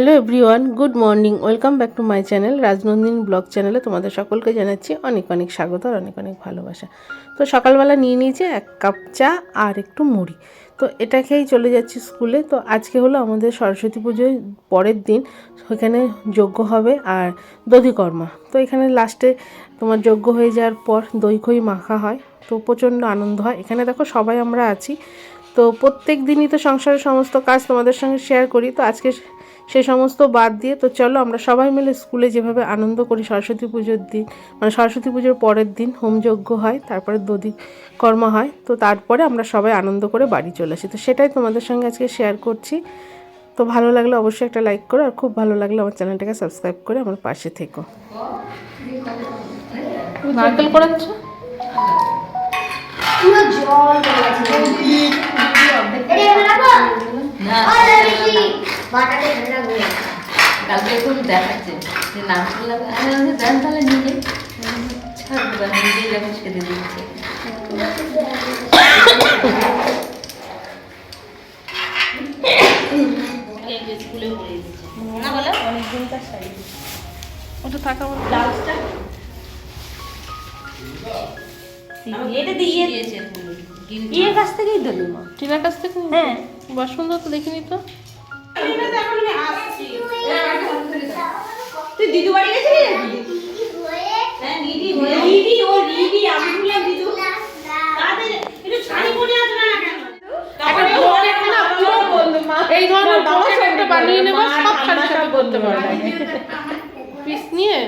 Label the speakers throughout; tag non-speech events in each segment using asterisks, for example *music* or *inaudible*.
Speaker 1: Hello everyone, good morning. Welcome back to my channel, Rajnandin blog চ্যানেলে তোমাদের সকলকে জানাচ্ছি অনেক অনেক স্বাগত আর অনেক অনেক ভালোবাসা। তো সকালবেলা নিয়ে নিয়েছি এক কাপ চা আর একটু মুড়ি। তো এটা খেয়েই চলে যাচ্ছি স্কুলে। তো আজকে হলো আমাদের সরস্বতী পুজোর পরের দিন। ওখানে যজ্ঞ হবে আর দধিকর্মা। তো এখানে লাস্টে তোমার যজ্ঞ হয়ে যাওয়ার পর দই খই মাখা হয়। তো প্রচণ্ড আনন্দ হয়। এখানে দেখো সবাই আমরা আছি। তো প্রত্যেক দিনই তো সংসারের সমস্ত কাজ তোমাদের সঙ্গে শেয়ার করি। তো আজকে সে সমস্ত বাদ দিয়ে তো চলো আমরা সবাই মিলে স্কুলে যেভাবে আনন্দ করি সরস্বতী পুজোর দিন মানে সরস্বতী পুজোর পরের দিন হোমযজ্ঞ হয় তারপরে দধি কর্ম হয় তো তারপরে আমরা সবাই আনন্দ করে বাড়ি চলে আসি তো সেটাই তোমাদের সঙ্গে আজকে শেয়ার করছি তো ভালো লাগলে অবশ্যই একটা লাইক করো আর খুব ভালো লাগলে আমার চ্যানেলটাকে সাবস্ক্রাইব করে আমার পাশে থেকো নারকেল করাচ্ছ
Speaker 2: জল এখানে
Speaker 3: দেখাচ্ছে? যে আমি দেন তাহলে নিজে নিজেই দিচ্ছে।
Speaker 1: ওটা থাকা আমার
Speaker 3: এটা দিয়ে দিয়েছে
Speaker 4: ইয়ের কাছ থেকেই দিলি মা
Speaker 1: টিনার কাছ থেকে
Speaker 4: হ্যাঁ।
Speaker 1: বা সুন্দর তো দেখিনি তো।
Speaker 4: তুই দিদু বাড়ি গেছিলি
Speaker 3: হ্যাঁ, নিডি
Speaker 4: দিদি ও দিদি আমি বললাম দিদু তাদের একটু শাড়ি পরে আসবে না কেন
Speaker 1: এই ধরনের ব্লগ একটা বানিয়ে নেব সব সাথে করতে পারব পিস নিয়ে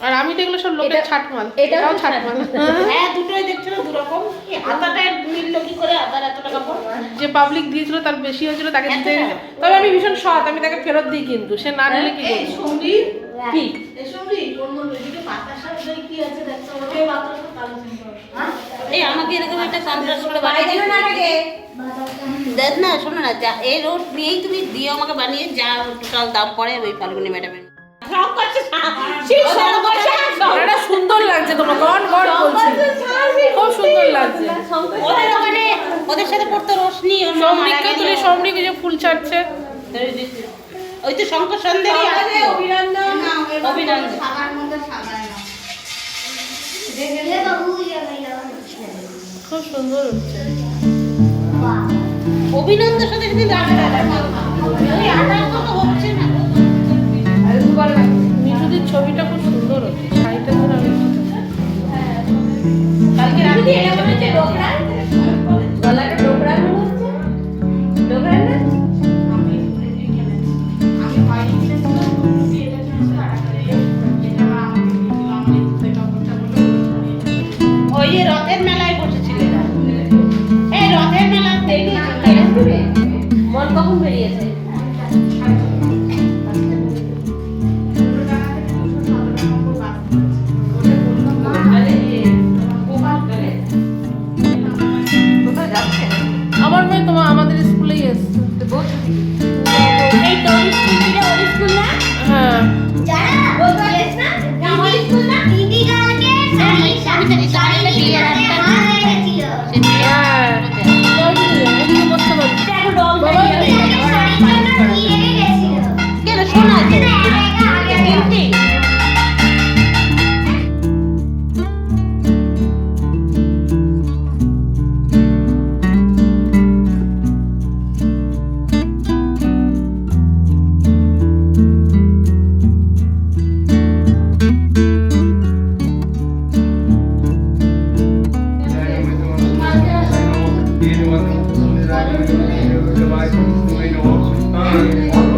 Speaker 1: আর আমি তো এগুলো সব লোকের ছাটমাল। এটাও ছাটমাল। *laughs*
Speaker 4: হ্যাঁ দুটোই দেখছ না দুরকম। কি আতাটা মিলল কি করে আতার এত টাকা পড়?
Speaker 1: যে পাবলিক দিয়েছিল তার বেশি হয়েছিল তাকে দিতে তবে আমি ভীষণ সৎ আমি তাকে ফেরত দিই কিন্তু সে না নিলে কি করব? কি
Speaker 3: এই আমাকে এরকম একটা কন্ট্রাস্ট করে বানিয়ে দিও দেখ না শোনো না যা এই রোড নিয়েই তুমি দিও আমাকে বানিয়ে যা টোটাল দাম পড়ে ওই ফাল্গুনি ম্যাডামের।
Speaker 4: সব করছে
Speaker 1: বলছি। খুব সুন্দর লাগছে।
Speaker 3: ওদের ওখানে ওদের সাথে পড়তো
Speaker 1: ও
Speaker 3: সৌমিককে
Speaker 1: তুলে সৌমিক যে ফুল ছাড়ছে।
Speaker 3: ওই তো শঙ্কর
Speaker 1: খুব সুন্দর হচ্ছে।
Speaker 3: সাথে সেদিন
Speaker 1: রাখা ছবিটা খুব সুন্দর হচ্ছে। শাড়িটা
Speaker 3: কালকে রাতে
Speaker 4: এটা মনে হচ্ছে ডোকরা
Speaker 2: sari sari sari life, you ain't
Speaker 3: no.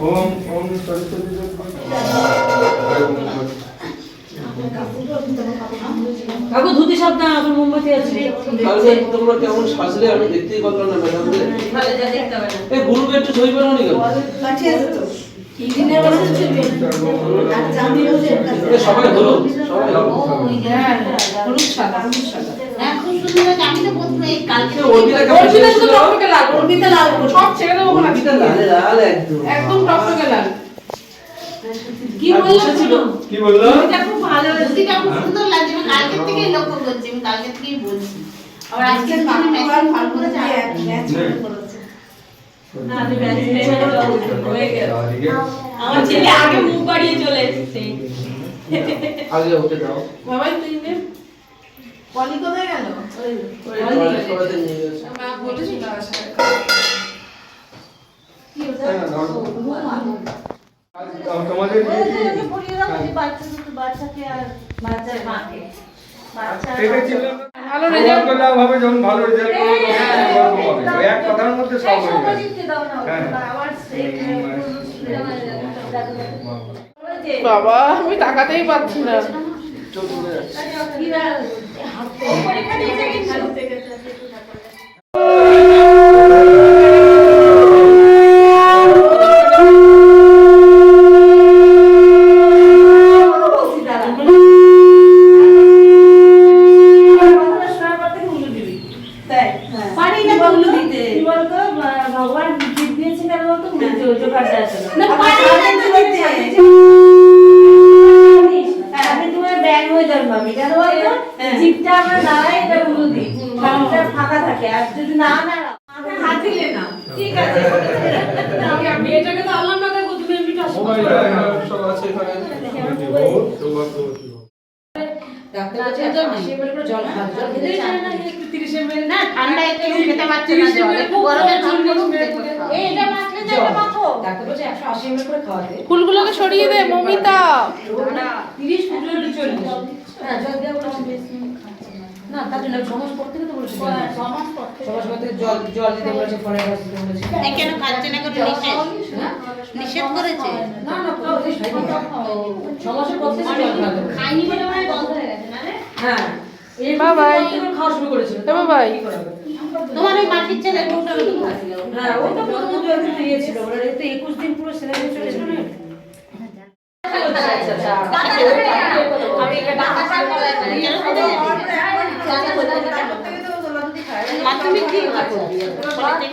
Speaker 5: Om Om
Speaker 3: Saraswati
Speaker 6: কাকু ধুতি সব না এখন মোমবাতি আছে।
Speaker 7: কালকে তোমরা কেমন সাজলে আমি দেখতেই পারলাম না ম্যাডামদের
Speaker 6: ভালো যা দেখতে না
Speaker 7: এই গ্রুপে একটু ছবি পাঠানো কেন? এ, সবাই হলো সবাই হলো
Speaker 4: হ্যাঁ খুব সুন্দর হয়েছে। আমি তো প্রথমে কালকে
Speaker 1: টকটকে লাল সব ছেড়ে দেবো ওখানে
Speaker 7: অর্পিতা লালে লাল একদম।
Speaker 1: একদম টকটকে লাল।
Speaker 6: কি বলল শুনো?
Speaker 3: কি বলল?
Speaker 6: এটা খুব ভালো
Speaker 4: ধুতিটা খুব সুন্দর লাগছে। আমি কালকের থেকেই লক্ষ্য করছি আমি কালকের থেকেই বলছি। আজকে আমি মেসেজ ফল করেছে
Speaker 6: না আমি ব্যাচ হয়ে। গেল আমার ছেলে আগে মুখ বাড়িয়ে চলে এসেছে।
Speaker 7: আগে দাও।
Speaker 1: বাবাই তুই নে। পলি কোথায় গেল?
Speaker 3: তোমাদের
Speaker 6: বাচ্চাকে আর বাচ্চার মাকে।
Speaker 1: ভালো রেজাল্ট
Speaker 3: হবে যখন ভালো রেজাল্ট করবে এক কথার মধ্যে সব হয়ে যাবে।
Speaker 1: বাবা আমি তাকাতেই পাচ্ছি না
Speaker 7: চোখ ঘুরে যাচ্ছে
Speaker 6: পারি না বলল দিতে কি বলতো ভগবান গিফট দিয়েছে কেন বলতো জোগাড় দেওয়ার জন্য না পারি না দিতে আমি তোমার ব্যাগ হয়ে জন্মাবি কেন বলতো জিপটা আমরা দাঁড়াই এটা উলু দিই। ফাঁকা থাকে আর যদি না না হাত দিলে না। ঠিক আছে আমি এটাকে তো আল্লাহ না দেখো তুমি এমনি
Speaker 3: হ্যাঁ, সব আছে এখানে। বহুত সৌভাগ্যবতী হও।
Speaker 4: না। ঠান্ডা একটু খেতে পারছে না জল তো
Speaker 1: ফুলগুলোকে সরিয়ে দে মমিতা।
Speaker 4: কেন খাচ্ছে না করে নিষেধ? নিষেধ? করেছে? খাইনি বলে মানে বন্ধ হয়ে গেছে না রে?
Speaker 1: বাবাই এ বাবাই
Speaker 4: তোমার ওই মাটির ছেলে কোনটা
Speaker 6: হ্যাঁ ও তো প্রথম জল দিতে গিয়েছিল ওরা তো একুশ দিন পুরো সেলাই চলেছিল না
Speaker 4: মাধ্যমিক দিয়ে কি করবি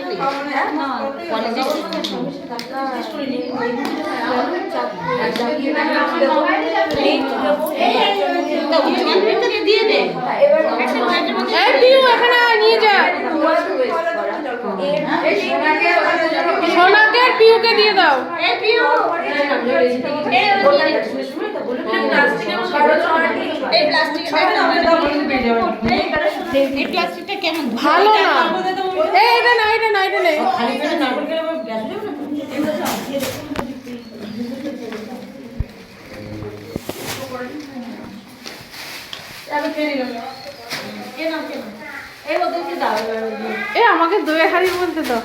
Speaker 4: দিয়ে দে
Speaker 1: এখানে নিয়ে যা সোনাকে আর পিউকে দিয়ে দাও
Speaker 4: কেমন
Speaker 1: ভালো না এটা না এটা না। এটা নেই এ আমাকে দুয়ে হাড়ির বলতে দাও।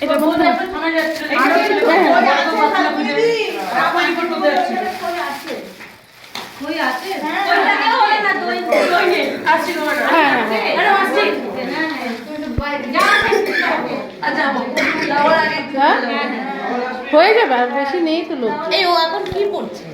Speaker 1: এটা মধ্যে হ্যাঁ যাবে আর বেশি নেই তো লোক।
Speaker 4: এই ও এখন কি পড়ছে?